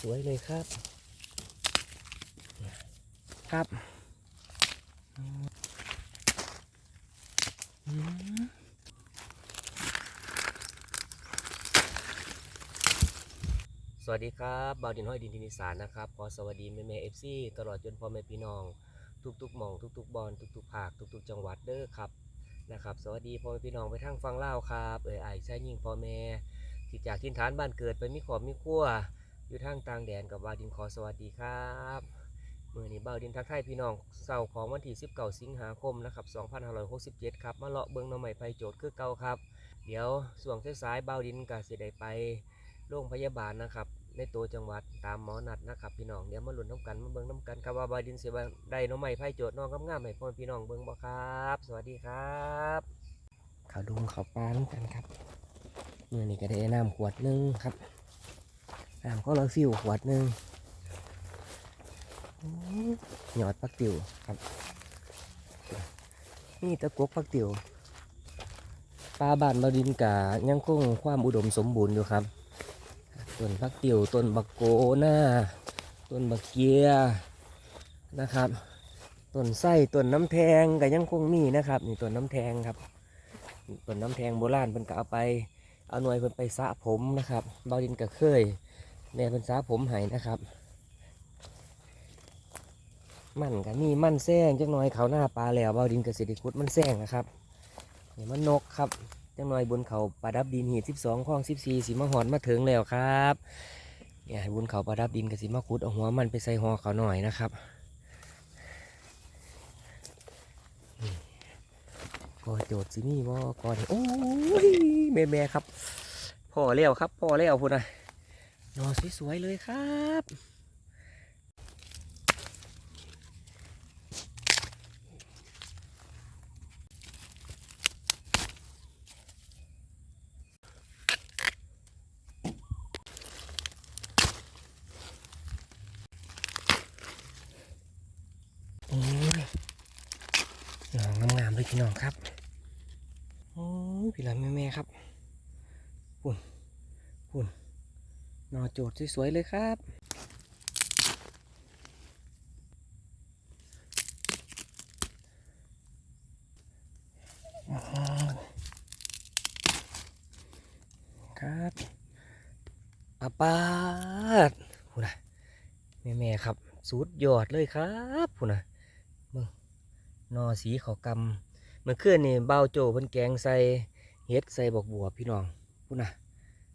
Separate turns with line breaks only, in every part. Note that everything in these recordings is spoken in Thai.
สวยๆเลยครับ ครับอืมสวัสดีครับบาวดินห้อยดินทินิสานนะครับขอสวัสดีแม่แม่เอฟซีตลอดจนพ่อแม่พี่น้อง ทุกๆหม่องทุกๆบอลทุกๆภาคทุกๆ จังหวัดเด้อครับนะครับ สวัสดีพ่อแม่พี่น้องไปทางฟังเล่าวครับ เอ่ยไอ้ใช้ยิงพ่อแม่ที่จากทินฐานบ้านเกิดไปมีขอบมีขั้ว อยู่ทางต่างแดนกับบาดินขอสวัสดีครับมือนี้บาดินทักทายพี่น้องเสาร์ของวันที่19สิงหาคมนะครับ2567 ครับ มาเลาะเบิงน้องใหม่ไฟโจทย์คือเก่าครับ เดี๋ยวส่วงสายๆบาดินก็สิได้ไปโรงพยาบาลนะครับ ในตัวจังหวัดตามหมอนัดนะครับพี่น้องเดี๋ยวมาลุ้นน้ำกันมาเบิงน้ำกันครับว่าบาดินเสียได้น้องใหม่ไพ่โจทย์น้องงามๆให้พ่อพี่น้องเบิงบ่ครับ สวัสดีครับข่าวดุงข่าวปลาน้ำกันครับเมื่อนี้ก็ได้น้ำขวดหนึงครับ น้ำก็เราฟิวขวดหนึ่งหยอดปักติวครับ นี่ตะกกปักติวปลาบานบาดินกะยังคงความอุดมสมบูรณ์อยู่ครับต้นพักติวต้นบักโกหน้าต้นบักเกียนะครับต้นไส้ต้นน้ำแทงก็ยังคงมีนะครับนี่ต้นน้ำแทงครับต้นน้ำแทงโบราณเพิ่นก็เอาไปเอาหน่วยเพิ่นไปสะผมนะครับบาดินก็เคย แม่เพิ่นสระผมให้นะครับ มันก็มีมันแซงจังหน่อยเขาหน้าปลาแล้วบาดินก็สิไดิคุดมันแซงนะครับเนี่ยมันนกครับจังหน่อยบนเขาประดับดินหีดสิบสองข้องสิบสี่สีมะหอนมาถึงแล้วครับเนี่ยบนเขาประดับดินกับสีมะคุดเอาหัวมันไปใส่หอเขาหน่อยนะครับกอโจดสิมีบ่กอนโอ้ยแม่แม่ครับพ่อแล้วครับพ่อแล้วพุ่นนะ นอสวยๆเลยครับน้องงามๆเลยพี่น้องครับ โอ้ยพี่หลานแม่ๆครับปุ่นปุ่นหนอ โจทย์สวยๆเลยครับ ครับอาปาดพูนะแม่ๆครับสุดยอดเลยครับพูนะมึงนอสีขากำเมื่อคืนนี่เบาโจเพิ่นแกงใส่เฮ็ดใส่บอกบัวพี่น้องพูนะ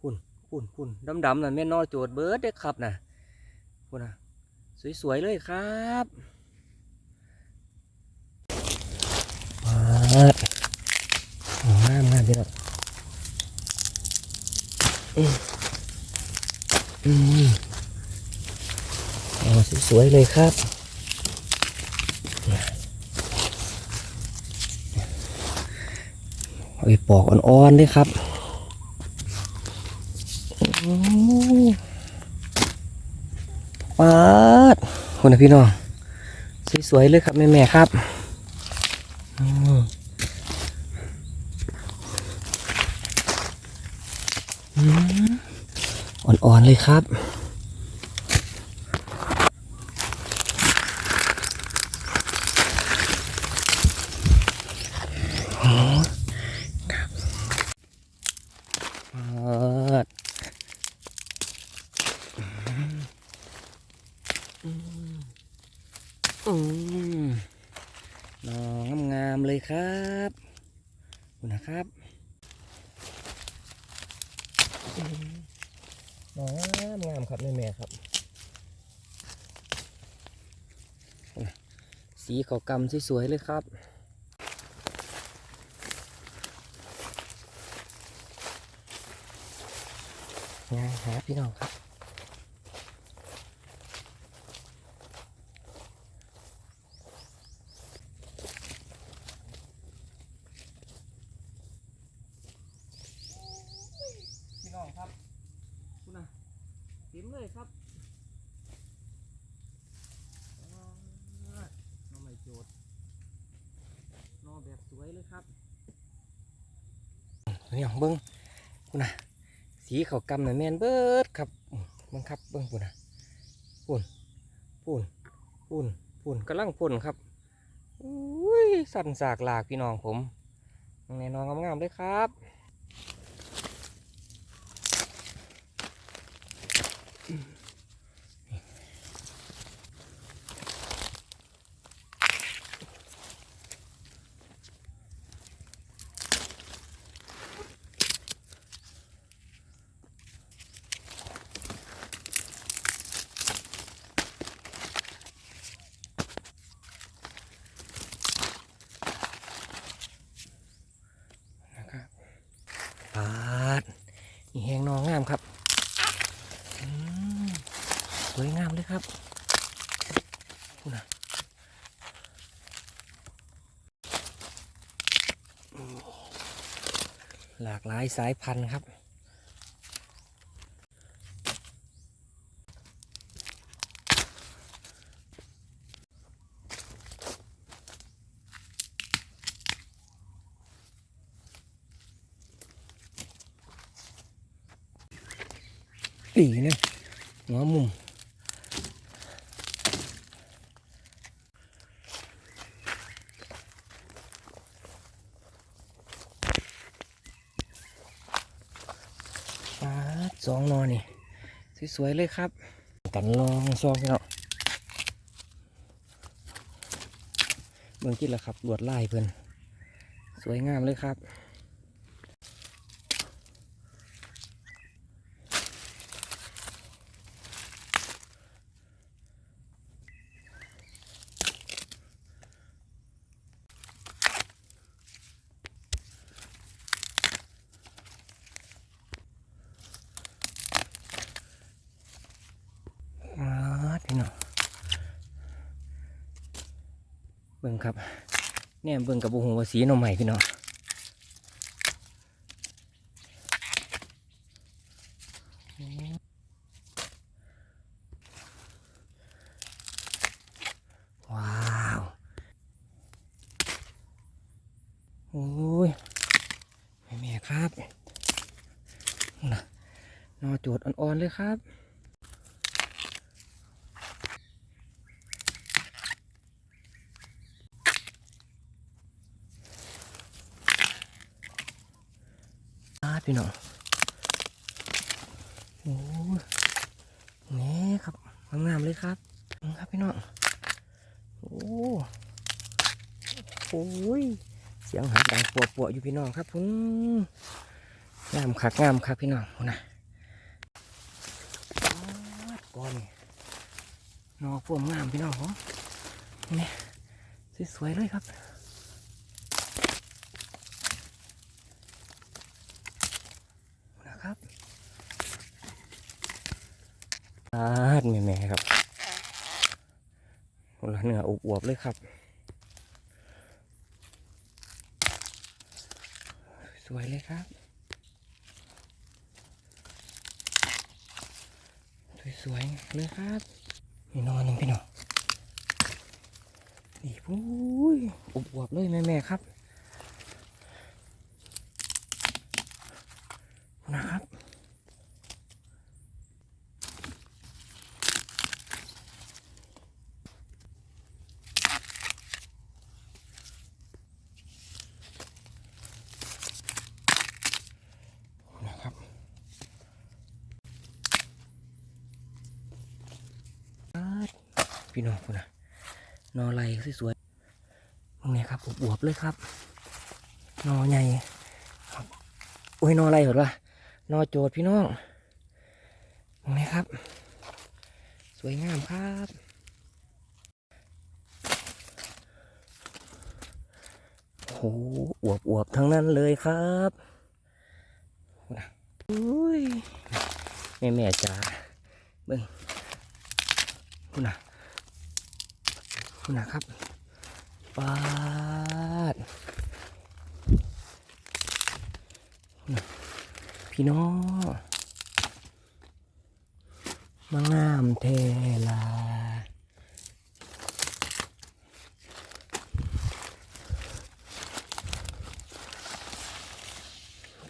พุ่น พุ่นพุ่นดำๆนั่นแม่นนอโจดเบิร์ดเด้ครับนะพูนะสวย ๆ เลยครับปาดโอ้งามงามพี่น้องอืมอือสวย ๆ เลยครับเอาไปปอกอ่อนๆด้วยครับโอ้ ปาดคุณนะพี่น้อง สวยๆเลยครับแม่แม่ครับอ่อนๆเลยครับ เปิดอืมน้องงามๆเลยครับขอบคุณ นะครับอืมน้องงามงามครับแม่แม่ๆครับสีขาวกำสวยๆเลยครับงานหาพี่น้องครับพี่น้องครับคุณนะเต็มเลยครับ วยเลย
ครับ
นี่ยเบิ้งคุณนะสีเขาวกำหน่ะแมนเบิดครับเบิ้งครับเบิ้งคุณนะปุ่นปุ่นปุ่นปุ่นกำลังปุ่นครับอุ้ยสั่นสากหลากพี่น้องผมใน่นอนงามๆเลยครับปาดนี่แหงนองงามครับอืมสวยงามเลยครับคุณนะอืม หลากหลายสายพันธุ์ครับปีเนี่ยหัวมุมปาด สองนอนนี่ สวย ๆ เลยครับ กันลองซองพี่เนาะเมืองกินแล้วครับลวดลายเพิ่นสวยงามเลยครับ มาพี่น้อง เบิ่งครับเนี่ยเบิ่งกับบูหูวสีน่อใหม่พี่น้องว้าวโอ้ยแม่แม่ๆครับน่ะนอโจดอ่อนๆเลยครับ อา พี่น้องโอ้นี่ครับงามๆเลยครับครับพี่น้องโอ้โอ้ยเสียงหายดังปัวปัวๆอยู่พี่น้องครับผมงามคักงามคักพี่น้องพุ่นนะก่อนนี่นอพวงงามพี่น้องผมนี่สวยๆเลยครับาดแม่แม่ๆครับโอ้ละเนื้ออวบๆเลยครับ สวยเลยครับ สวยๆเลยครับนี่นอนหนึ่งพี่น้องนี่ปุ้ยอวบๆเลยแม่แม่ๆครับ นะครับอาดพี่ น้องคุณนะนอไหลสวยๆตรงนี้ครับอวบๆเลยครับ นอใหญ่ครับโอ้ยนออะไรเหรอวะนอโจทย์พี่น้องตรงนี้ครับ สวยงามครับโอ้โหอวบอวบๆทั้งนั้นเลยครับอุ้ยแม่แม่จ๋าเบิ้งคุณนะ คุณนะครับปาดพี่น้องมางามเทลา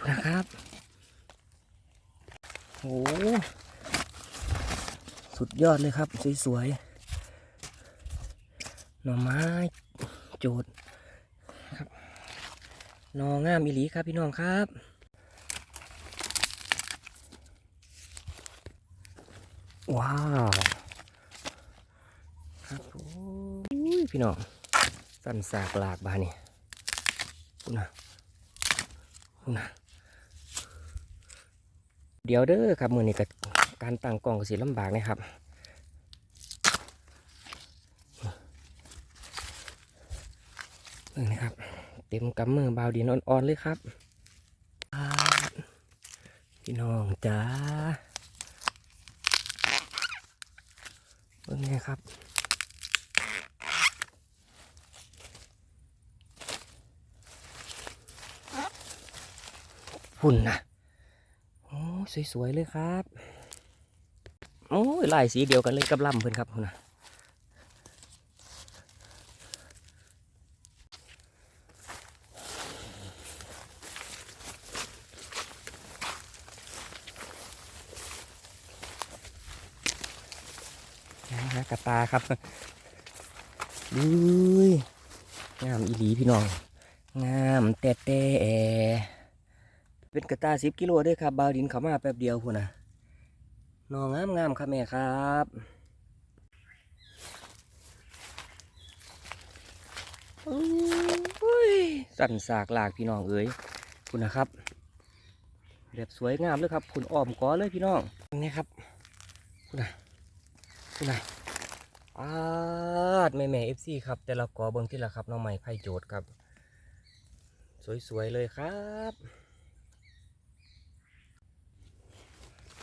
นะครับ โอ้ สุดยอดเลยครับ สวยๆห น่อไม้โจดครับนองามอีหลีครับพี่น้องครับว้าวครับโอ้ยพี่น้องสั่นสากหลากบานนี่คุณนะคุณนะเดี๋ยวเด้อครับมือนี้กับการตั้งกล่องก็สิลำบากนะครับเบิ่งนะครับ เต็มกำมือบาวดินอ่อนๆเลยครับพี่น้องจ้าเบิ่งไงครับหุ่นนะโอ้สวยๆเลยครับ โอ้ยลายสีเดียวกันเลยกับลำเพื่อนครับหุ่นนะ นะฮะกระตาครับดูยงามอีหลีพี่น้อง งามแต่แต่เป็นกระตาสิบกิโลด้วยครับ บาวดินเขามาแป๊บเดียวพุ่นนะน้องงามงามครับแม่ครับอุ้ยสั่นสากหลากพี่น้องเอ้ยคุณนะครับแบบสวยงามเลยครับคุณอ้อมก้อเลยพี่น้องนี่ครับคุณนะ คุณนะอาดแม่แม่เอฟซีครับแต่ละกอเบิ้งที่ละครับน้องใหม่ไพ่โจทย์ครับ สวยๆเลยครับ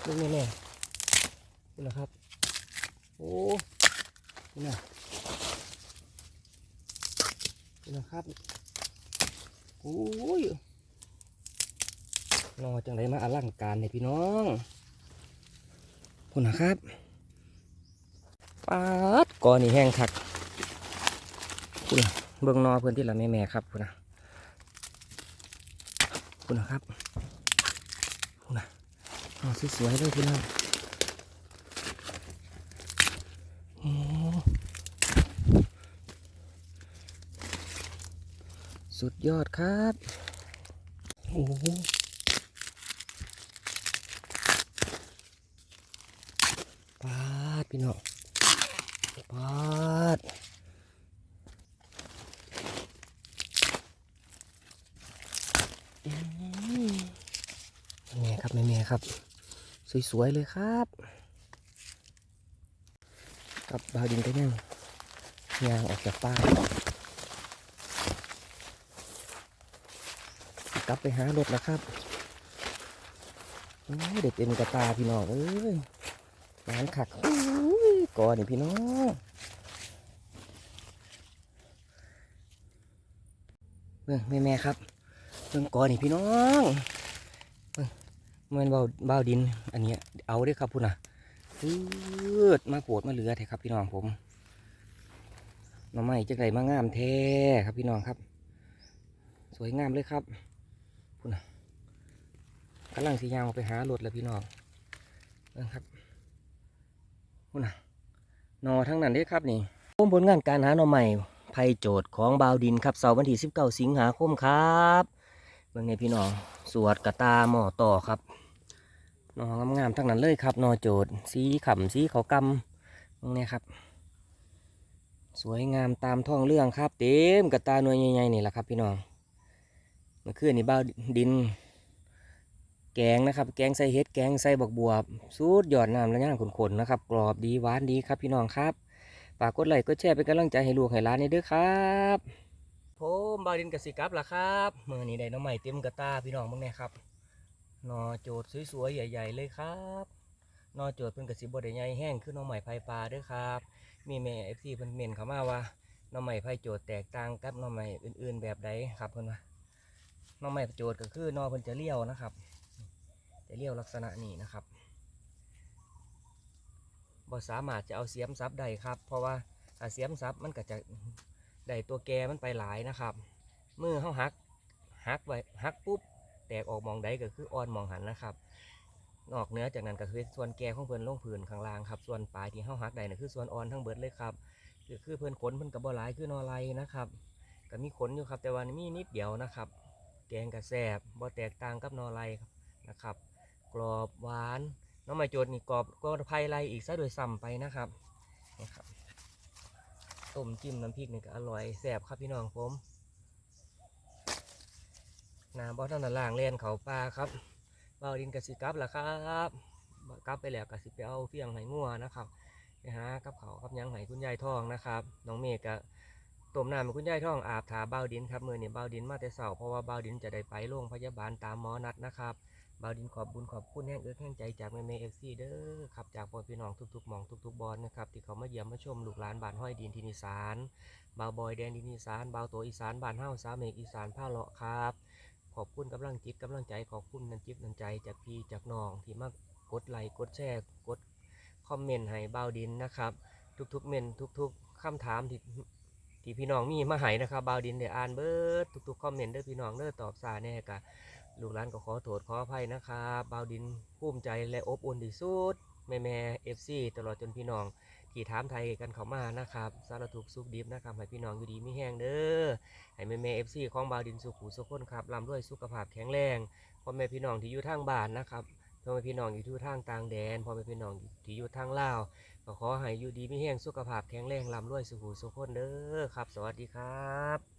นี่แน่นี่นะครับ โอ้นี่นะนี่นะครับโอ้ยนอจังไรมาอลังการเนี่ยพี่น้องคุณนะครับ ปาดก่อนนี่แห้งคักคุณเบิ่งนอเพื่อนที่ละแม่ๆครับคุณนะคุณนะครับคุณนะอ๋อสวยๆเลยพี่น้องโอ้สุดยอดครับโอ้ปาดพี่น้องปาด อืม แม่ครับแม่แม่ครับ สวยๆเลยครับกับบาวดินก็ยังยางออกจากป้ายสิกลับไปหารถแล้วครับเด็กเป็นกระตาพี่น้องเอ้ยงานขักก่อนนี่พี่น้องเบิ่งแม่แม่ครับ บิ่งก่อนนี่พี่น้องเบิ่งมันเบาเบาดิน อันเนี้ยเอาเด้ครับพุ่นน่ะพืดมาโผดมาเหลือแท้ครับพี่น้องผมหน่อไม้จังไรมางามแท้ครับพี่น้องครับ สวยงามเลยครับพุ่นน่ะกำลังสียางออกไปหารถแล้วพี่น้องเบิ่งครับพุ่นน่ะนอทั้งนั้นเด้ครับนี่ผมผลงานการหาหน่อไม้ภัยโจทย์ของบาวดินครับเสาร์วันที่ 19 สิงหาคมครับ เบิ่งในพี่น้องสวดกระตาหมอต่อครับนองงามๆทั้งนั้นเลยครับนอโจทย์สีขำสีเขาวกำตรงนี้ครับ สวยงามตามท้องเรื่องครับ เต็มกระตาหน่วยใหญ่ๆนี่แหละครับพี่น้องเมื่อคืนนี้บาดิน แกงนะครับ แกงใส่เห็ดแกงใส่บักบวบสูดหยอดน้ำและย่างขนๆนะครับ กรอบดีหวานดีครับพี่น้องครับฝากกดไลค์กดแชร์เป็นกำลังใจให้ลูกให้หลานนี่ด้วยครับ ผมบาดินกสิกับล่ะครับมือนี้ได้น้องใหม่เต็มกระตาพี่น้องบ้างแน่ครับนอโจทย์สวยๆใหญ่ ๆ เลยครับนอโจทย์เป็นกสิบดใหญ่แห้งคือน้องใหม่ไผ่ปลาด้วยครับ มีแม่เอฟซีเพิ่นเมนเขามาว่าน้องใหม่ไผ่โจทย์แตกต่างกับน้องใหม่อื่น ๆ แบบใดครับเพิ่นว่าน้องใหม่โจทย์ก็คือนอเพิ่นจะเลี้ยวนะครับ จะเลี้ยวลักษณะนี้นะครับบ่สามารถจะเอาเสียมซับได้ครับ เพราะว่าถ้าเสียมซับมันก็จะ ได้ตัวแกมันไปหลายนะครับมือเขาหักหักไว้หักปุ๊บแตกออกมองใดก็คืออ่อนมองหันนะครับ นอกเหนือจากนั้นก็คือส่วนแก่ของเพิ่นลงผืนข้างล่างครับส่วนปลายที่เฮาหักได้น่ะคือส่วนอ่อนทั้งเบิดเลยครับคือคือเพิ่นขนเพิ่นก็บ่หลายคือนอไรนะครับก็มีขนอยู่ครับแต่ว่ามีนิดเดียวนะครับ แกงกระแซบบ่แตกต่างกับนอไรครับนะครับ กรอบหวานน้องไม้โจดนี่กรอบก็ไพไรอีกซะโดยซ้ำไปนะครับนี่ครับ ต้มจิ้มน้ำพริกนี่ก็อร่อยแซ่บครับพี่น้องผมน้ำบ่อท่านล่างเล่นเขาปลาครับเบาดินกสิกับล่ะครับกลับไปแล้วกสิไปเอาเฟียงไหงัวนะครับไปหากับเขาวกับยังไหคุณยายทองนะครับน้องเมฆก็ต้มน้ำคุณยายทองอาบถาเบาดินครับมือเนี่ยเบาดินมาแต่เสาเพราะว่าเบาดินจะได้ไปโรงพยาบาลตามหมอนัดนะครับ บ่าวดินขอบบุญขอบคุณแห้งเอื้อแห้งใจจากแม่เมเอฟซีเด้อครับจากพ่อพี่น้องทุกๆมองทุกๆบอลนะครับที่เขามาเยี่ยมมาชมลูกหลานบ้านห้อยดินทินอีสานบ่าวบอยแดนดินอีสานบ่าวโตอีสานบ้านเฮาสาวเมกอีสานผ้าเลาะครับ ขอบคุณกำลังจิตกำลังใจขอบคุณนันจิตนันใจจากพี่จากน้องที่มากดไลค์กดแชร์กดคอมเมนต์ให้บ่าวดินนะครับ ทุกๆเมนทุกๆคำถามที่ที่พี่น้องมีมาให้นะครับบ่าวดินได้อ่านเบิร์ดทุกๆคอมเมนต์เด้อพี่น้องเด้อตอบสาแน่กะ ลูกหลานก็ขอโทษขออภัยนะครับบาวดินภูมิใจและอบอุ่นที่สุด แม่แม่เอฟซีตลอดจนพี่น้อง ที่ถามไทยกันเขามานะครับสารทุกสุขดิบนะครับให้พี่น้องอยู่ดีไม่แห้งเด้อให้แม่แม่เอฟซีของบาวดินสุขุสุขคนครับร่ำรวยสุขภาพแข็งแรงพ่อแม่พี่น้องที่อยู่ทางบ้านนะครับพ่อแม่พี่น้องอยู่ที่ทางต่างแดนพ่อแม่พี่น้องที่อยู่ทางลาวก็ขอให้อยู่ดีไม่แห้งสุขภาพแข็งแรงร่ำรวยสุขุสุขคนเด้อครับ สวัสดีครับ